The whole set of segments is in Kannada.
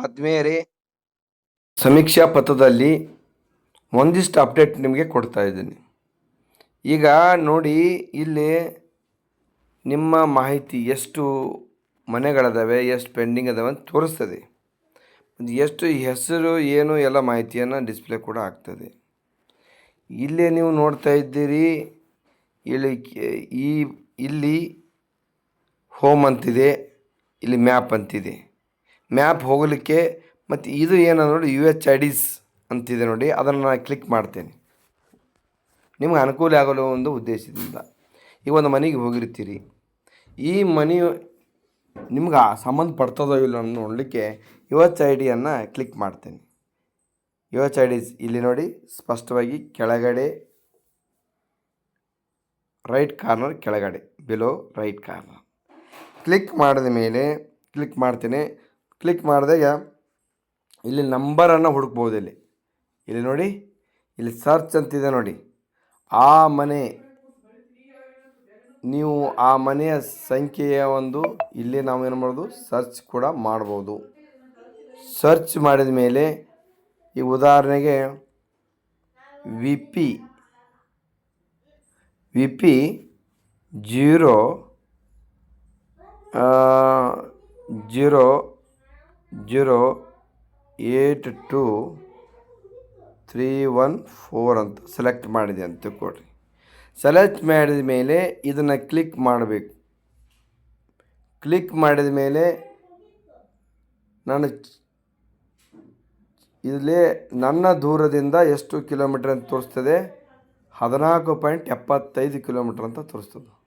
ಆದ್ಮೇಲೆ ಸಮೀಕ್ಷಾ ಪಥದಲ್ಲಿ ಒಂದಿಷ್ಟು ಅಪ್ಡೇಟ್ ನಿಮಗೆ ಕೊಡ್ತಾ ಇದ್ದೀನಿ. ಈಗ ನೋಡಿ, ಇಲ್ಲಿ ನಿಮ್ಮ ಮಾಹಿತಿ ಎಷ್ಟು ಮನೆಗಳಿದಾವೆ, ಎಷ್ಟು ಪೆಂಡಿಂಗ್ ಅದಾವೆ ಅಂತ ತೋರಿಸ್ತದೆ. ಎಷ್ಟು ಹೆಸರು, ಏನು, ಎಲ್ಲ ಮಾಹಿತಿಯನ್ನು ಡಿಸ್ಪ್ಲೇ ಕೂಡ ಆಗ್ತದೆ. ಇಲ್ಲೇ ನೀವು ನೋಡ್ತಾ ಇದ್ದೀರಿ, ಇಲ್ಲಿ ಈ, ಇಲ್ಲಿ ಹೋಮ್ ಅಂತಿದೆ, ಇಲ್ಲಿ ಮ್ಯಾಪ್ ಅಂತಿದೆ. ಮ್ಯಾಪ್ ಹೋಗಲಿಕ್ಕೆ ಮತ್ತು ಇದು ಏನು ನೋಡಿ ಯು ಎಚ್ ಐ ಡಿಸ್ ಅಂತಿದೆ ನೋಡಿ, ಅದನ್ನು ನಾನು ಕ್ಲಿಕ್ ಮಾಡ್ತೇನೆ. ನಿಮ್ಗೆ ಅನುಕೂಲ ಆಗಲು ಒಂದು ಉದ್ದೇಶದಿಂದ. ಈಗ ಒಂದು ಮನೆಗೆ ಹೋಗಿರ್ತೀರಿ. ಈ ಮನೆ ನಿಮ್ಗೆ ಆ ಸಂಬಂಧಪಡ್ತದೋ ಇಲ್ಲ ನೋಡಲಿಕ್ಕೆ ಯು ಎಚ್ ಐ ಡಿಯನ್ನು ಕ್ಲಿಕ್ ಮಾಡ್ತೇನೆ. U H I D is ಇಲ್ಲಿ ನೋಡಿ, ಸ್ಪಷ್ಟವಾಗಿ ಕೆಳಗಡೆ ರೈಟ್ ಕಾರ್ನರ್ ಕೆಳಗಡೆ ಬಿಲೋ ರೈಟ್ ಕಾರ್ನರ್ ಕ್ಲಿಕ್ ಮಾಡಿದ ಮೇಲೆ ಕ್ಲಿಕ್ ಮಾಡ್ತೀನಿ. ಕ್ಲಿಕ್ ಮಾಡಿದಾಗ ಇಲ್ಲಿ ನಂಬರನ್ನು ಹುಡುಕ್ಬೋದು ಇಲ್ಲಿ. ಇಲ್ಲಿ ನೋಡಿ, ಇಲ್ಲಿ ಸರ್ಚ್ ಅಂತಿದೆ ನೋಡಿ. ಆ ಮನೆ, ನೀವು ಆ ಮನೆಯ ಸಂಖ್ಯೆಯ ಒಂದು ಇಲ್ಲಿ ನಾವು ಏನು ಮಾಡೋದು ಸರ್ಚ್ ಕೂಡ ಮಾಡ್ಬೋದು. ಸರ್ಚ್ ಮಾಡಿದ ಮೇಲೆ ಈ ಉದಾಹರಣೆಗೆ V P V P zero zero zero eight two three one four ಅಂತ ಸೆಲೆಕ್ಟ್ ಮಾಡಿದೆ ಅಂತ ತಿಳ್ಕೊಳ್ರಿ. ಸೆಲೆಕ್ಟ್ ಮಾಡಿದ ಮೇಲೆ ಇದನ್ನು ಕ್ಲಿಕ್ ಮಾಡಬೇಕು. ಕ್ಲಿಕ್ ಮಾಡಿದ ಮೇಲೆ ನಾನು ಇಲ್ಲಿ ನನ್ನ ದೂರದಿಂದ ಎಷ್ಟು ಕಿಲೋಮೀಟ್ರ್ ಅಂತ ತೋರಿಸ್ತದೆ? ಹದಿನಾಲ್ಕು ಪಾಯಿಂಟ್ ಎಪ್ಪತ್ತೈದು ಕಿಲೋಮೀಟ್ರ್ ಅಂತ ತೋರಿಸ್ತದೆ.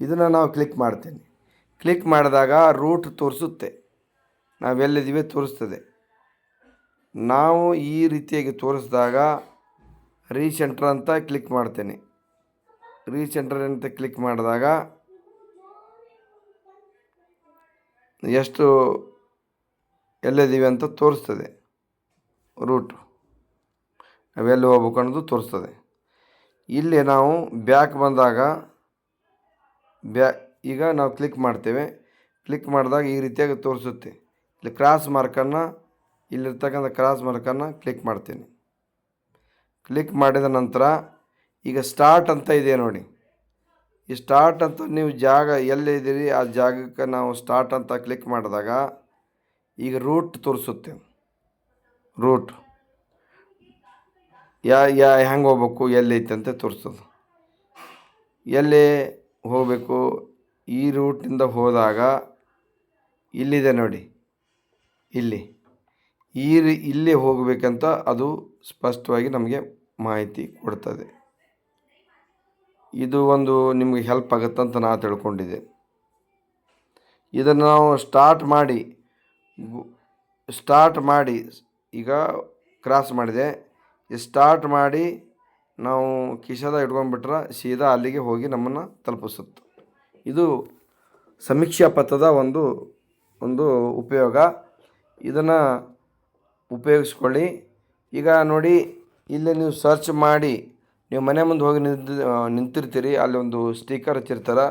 ಇದನ್ನು ನಾವು ಕ್ಲಿಕ್ ಮಾಡ್ತೀನಿ. ಕ್ಲಿಕ್ ಮಾಡಿದಾಗ ರೂಟ್ ತೋರಿಸುತ್ತೆ. ನಾವೆಲ್ಲಿದ್ದೀವಿ ತೋರಿಸ್ತದೆ. ನಾವು ಈ ರೀತಿಯಾಗಿ ತೋರಿಸಿದಾಗ ರೀಸೆಂಟ್ರ್ ಅಂತ ಕ್ಲಿಕ್ ಮಾಡ್ತೇನೆ. ರೀಸೆಂಟ್ರ್ ಅಂತ ಕ್ಲಿಕ್ ಮಾಡಿದಾಗ ಎಷ್ಟು ಎಲ್ಲಿದ್ದೀವಿ ಅಂತ ತೋರಿಸ್ತದೆ. ರೂಟು. ನಾವೆಲ್ಲಿ ಹೋಗ್ಬೇಕು ಅನ್ನೋದು ತೋರಿಸ್ತದೆ. ಇಲ್ಲಿ ನಾವು ಬ್ಯಾಕ್ ಬಂದಾಗ ಬ್ಯಾ ಈಗ ನಾವು ಕ್ಲಿಕ್ ಮಾಡ್ತೇವೆ. ಕ್ಲಿಕ್ ಮಾಡಿದಾಗ ಈ ರೀತಿಯಾಗಿ ತೋರಿಸುತ್ತೆ. ಇಲ್ಲಿ ಕ್ರಾಸ್ ಮಾರ್ಕನ್ನು ಇಲ್ಲಿರ್ತಕ್ಕಂಥ ಕ್ರಾಸ್ ಮಾರ್ಕನ್ನು ಕ್ಲಿಕ್ ಮಾಡ್ತೀನಿ. ಕ್ಲಿಕ್ ಮಾಡಿದ ನಂತರ ಈಗ ಸ್ಟಾರ್ಟ್ ಅಂತ ಇದೆ ನೋಡಿ. ಈ ಸ್ಟಾರ್ಟ್ ಅಂತ ನೀವು ಜಾಗ ಎಲ್ಲಿದ್ದೀರಿ ಆ ಜಾಗಕ್ಕೆ ನಾವು ಸ್ಟಾರ್ಟ್ ಅಂತ ಕ್ಲಿಕ್ ಮಾಡಿದಾಗ ಈಗ ರೂಟ್ ತೋರಿಸುತ್ತೆ. ರೂಟ್ ಯಾ ಯಾ, ಹೆಂಗೆ ಹೋಗ್ಬೇಕು ಎಲ್ಲೈತೆ ಅಂತ ತೋರಿಸ್ತದೆ. ಎಲ್ಲಿ ಹೋಗಬೇಕು, ಈ ರೂಟಿಂದ ಹೋದಾಗ ಇಲ್ಲಿದೆ ನೋಡಿ. ಇಲ್ಲಿ. ಈ ರೀ, ಇಲ್ಲಿ ಹೋಗಬೇಕಂತ ಅದು ಸ್ಪಷ್ಟವಾಗಿ ನಮಗೆ ಮಾಹಿತಿ ಕೊಡ್ತದೆ. ಇದು ಒಂದು ನಿಮಗೆ ಹೆಲ್ಪ್ ಆಗುತ್ತಂತ ನಾ ತಿಳ್ಕೊಂಡಿದ್ದೆ. ಇದನ್ನು ನಾವು ಸ್ಟಾರ್ಟ್ ಮಾಡಿ ಸ್ಟಾರ್ಟ್ ಮಾಡಿ, ಈಗ ಕ್ರಾಸ್ ಮಾಡಿದೆ. ಸ್ಟಾರ್ಟ್ ಮಾಡಿ ನಾವು ಕಿಶದ ಇಟ್ಕೊಂಡ್ಬಿಟ್ರೆ ಸೀದಾ ಅಲ್ಲಿಗೆ ಹೋಗಿ ನಮ್ಮನ್ನು ತಲುಪಿಸುತ್ತೆ. ಇದು ಸಮೀಕ್ಷಾ ಪಥದ ಒಂದು ಒಂದು ಉಪಯೋಗ. ಇದನ್ನು ಉಪಯೋಗಿಸ್ಕೊಳ್ಳಿ. ಈಗ ನೋಡಿ, ಇಲ್ಲಿ ನೀವು ಸರ್ಚ್ ಮಾಡಿ, ನೀವು ಮನೆ ಮುಂದೆ ಹೋಗಿ ನಿಂತು ನಿಂತಿರ್ತೀರಿ. ಅಲ್ಲಿ ಒಂದು ಸ್ಟಿಕ್ಕರ್ ಹಚ್ಚಿರ್ತಾರೆ.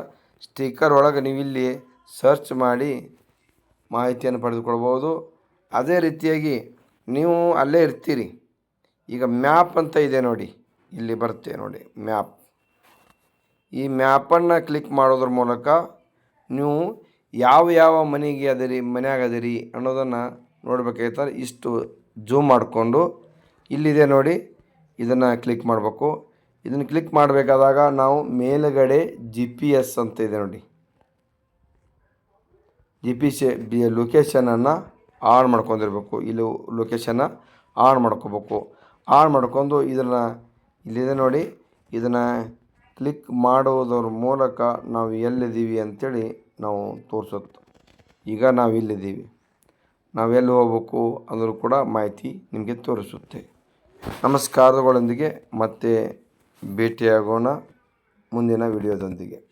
ಸ್ಟಿಕ್ಕರ್ ಒಳಗೆ ನೀವು ಇಲ್ಲಿ ಸರ್ಚ್ ಮಾಡಿ ಮಾಹಿತಿಯನ್ನು ಪಡೆದುಕೊಳ್ಬೋದು. ಅದೇ ರೀತಿಯಾಗಿ ನೀವು ಅಲ್ಲೇ ಇರ್ತೀರಿ. ಈಗ ಮ್ಯಾಪ್ ಅಂತ ಇದೆ ನೋಡಿ. ಇಲ್ಲಿ ಬರುತ್ತೆ ನೋಡಿ ಮ್ಯಾಪ್. ಈ ಮ್ಯಾಪನ್ನು ಕ್ಲಿಕ್ ಮಾಡೋದ್ರ ಮೂಲಕ ನೀವು ಯಾವ ಯಾವ ಮನೆಗೆ ಅದರಿ ಮನ್ಯಾಗ ಅದರಿ ಅನ್ನೋದನ್ನು ನೋಡ್ಬೇಕಾಯ್ತಾರೆ ಇಷ್ಟು ಜೂಮ್ ಮಾಡಿಕೊಂಡು ಇಲ್ಲಿದೆ ನೋಡಿ, ಇದನ್ನು ಕ್ಲಿಕ್ ಮಾಡಬೇಕು. ಇದನ್ನು ಕ್ಲಿಕ್ ಮಾಡಬೇಕಾದಾಗ ನಾವು ಮೇಲುಗಡೆ ಜಿ ಪಿ ಎಸ್ ಅಂತ ಇದೆ ನೋಡಿ. ಜಿ ಪಿ ಸಿ ಬಿ ಲೊಕೇಶನನ್ನು ಆನ್ ಮಾಡ್ಕೊಂಡಿರ್ಬೇಕು. ಇಲ್ಲಿ ಲೊಕೇಶನ್ನ ಆನ್ ಮಾಡ್ಕೋಬೇಕು. ಆನ್ ಮಾಡ್ಕೊಂಡು ಇದನ್ನು ಇಲ್ಲಿದೆ ನೋಡಿ, ಇದನ್ನು ಕ್ಲಿಕ್ ಮಾಡುವುದರ ಮೂಲಕ ನಾವು ಎಲ್ಲಿದ್ದೀವಿ ಅಂಥೇಳಿ ನಾವು ತೋರಿಸುತ್ತೆ. ಈಗ ನಾವು ಇಲ್ಲಿದ್ದೀವಿ. ನಾವು ಎಲ್ಲಿ ಹೋಗ್ಬೇಕು ಅಂದರೂ ಕೂಡ ಮಾಹಿತಿ ನಿಮಗೆ ತೋರಿಸುತ್ತೆ. ನಮಸ್ಕಾರಗಳೊಂದಿಗೆ ಮತ್ತೆ ಭೇಟಿಯಾಗೋಣ ಮುಂದಿನ ವಿಡಿಯೋದೊಂದಿಗೆ.